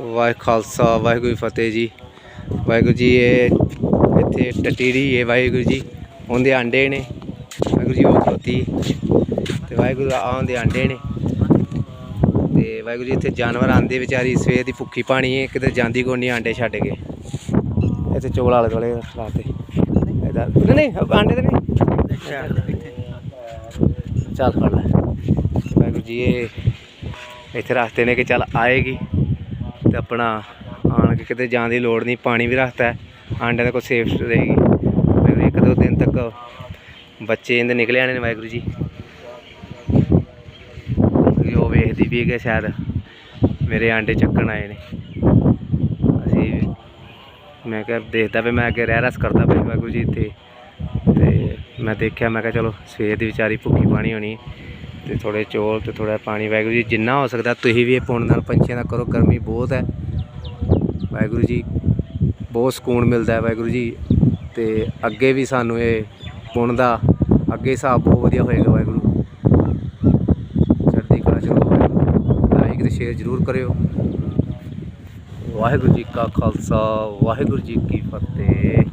ਵਾਹਿ ਖਾਲਸਾ, ਵਾਹਿਗੁਰੂ ਫਤਿਹ ਜੀ। ਵਾਹਿਗੁਰੂ ਜੀ, ਇਹ ਇੱਥੇ ਟਟੀਰੀ ਹੈ ਵਾਹਿਗੁਰੂ ਜੀ, ਉਹਦੇ ਆਂਡੇ ਨੇ। ਵਾਹਿਗੁਰੂ ਜੀ, ਉਹ ਖੋਤੀ ਤੇ ਵਾਹਿਗੁਰੂ ਆਉਂਦੇ ਆਂਡੇ ਨੇ। ਤੇ ਵਾਹਿਗੁਰੂ ਜੀ, ਇੱਥੇ ਜਾਨਵਰ ਆਂਦੇ ਵਿਚਾਰੀ, ਸਵੇਰ ਦੀ ਭੁੱਖੀ ਪਾਣੀ ਹੈ, ਕਿਤੇ ਜਾਂਦੀ ਕੋਈ ਨਹੀਂ ਆਂਡੇ ਛੱਡ ਕੇ। ਇੱਥੇ ਚੋਲ ਵਾਲੇ ਦੁਆਲੇ ਲਾਤੇ ਇਹਦਾ ਨਹੀਂ ਨਹੀਂ ਆਂਡੇ ਤੇ ਨਹੀਂ। ਚੱਲ ਫੜ ਲੈ। ਵਾਹਿਗੁਰੂ ਜੀ, ਇਹ ਇੱਥੇ ਰਸਤੇ ਨੇ ਕਿ ਚੱਲ ਆਏਗੀ। ਤੇ ਆਪਣਾ ਆਣ ਕੇ ਕਿਤੇ ਜਾਣ ਦੀ ਲੋੜ ਨਹੀਂ, ਪਾਣੀ ਵੀ ਰੱਖਤਾ ਆਂਡਿਆਂ ਆਂਡੇ ਦਾ ਕੋਈ ਸੇਫ ਰਹੇਗੀ। ਫਿਰ ਇੱਕ ਦੋ ਦਿਨ ਤੱਕ ਬੱਚੇ ਇਹਦੇ ਨਿਕਲੇ ਆਣੇ ਨੇ ਵਾਹਿਗੁਰੂ ਜੀ। ਉਹ ਵੇਖਦੀ ਵੀ ਕਿ ਸ਼ਾਇਦ, ਮੇਰੇ ਆਂਡੇ ਚੱਕਣ ਆਏ ਨੇ। ਅਸੀਂ ਮੈਂ ਕਿਹਾ ਦੇਖਦਾ ਵੀ ਮੈਂ ਅੱਗੇ ਰਹਿ ਰਸ ਕਰਦਾ ਪਿਆ ਵਾਹਿਗੁਰੂ ਜੀ ਇੱਥੇ ਤੇ ਮੈਂ ਦੇਖਿਆ, ਮੈਂ ਕਿਹਾ ਚਲੋ ਸਵੇਰ ਦੀ ਵਿਚਾਰੀ ਭੁੱਖੀ ਪਾਣੀ ਹੋਣੀ। ਤੇ ਥੋੜੇ ਚੌਲ ਤੇ ਥੋੜਾ ਪਾਣੀ। ਵਾਹਿਗੁਰੂ ਜੀ, ਜਿੰਨਾ ਹੋ ਸਕਦਾ ਤੁਸੀਂ ਵੀ ਇਹ ਪੁੰਨ ਨਾਲ ਪੰਛੀਆਂ ਦਾ ਕਰੋ, ਗਰਮੀ ਬਹੁਤ ਹੈ। ਵਾਹਿਗੁਰੂ ਜੀ, ਬਹੁਤ ਸਕੂਨ ਮਿਲਦਾ ਹੈ ਵਾਹਿਗੁਰੂ ਜੀ। ਤੇ ਅੱਗੇ ਵੀ ਸਾਨੂੰ ਇਹ ਪੁੰਨ ਦਾ ਅੱਗੇ ਹਿਸਾਬ ਬਹੁਤ ਵਧੀਆ ਹੋਏਗਾ ਵਾਹਿਗੁਰੂ। ਚੜ੍ਹਦੀ ਕਲਾ ਚ ਲਾਈਕ ਤੇ ਸ਼ੇਅਰ ਜ਼ਰੂਰ ਕਰਿਓ। ਵਾਹਿਗੁਰੂ ਜੀ ਕਾ ਖਾਲਸਾ, ਵਾਹਿਗੁਰੂ ਜੀ ਕੀ ਫਤਿਹ।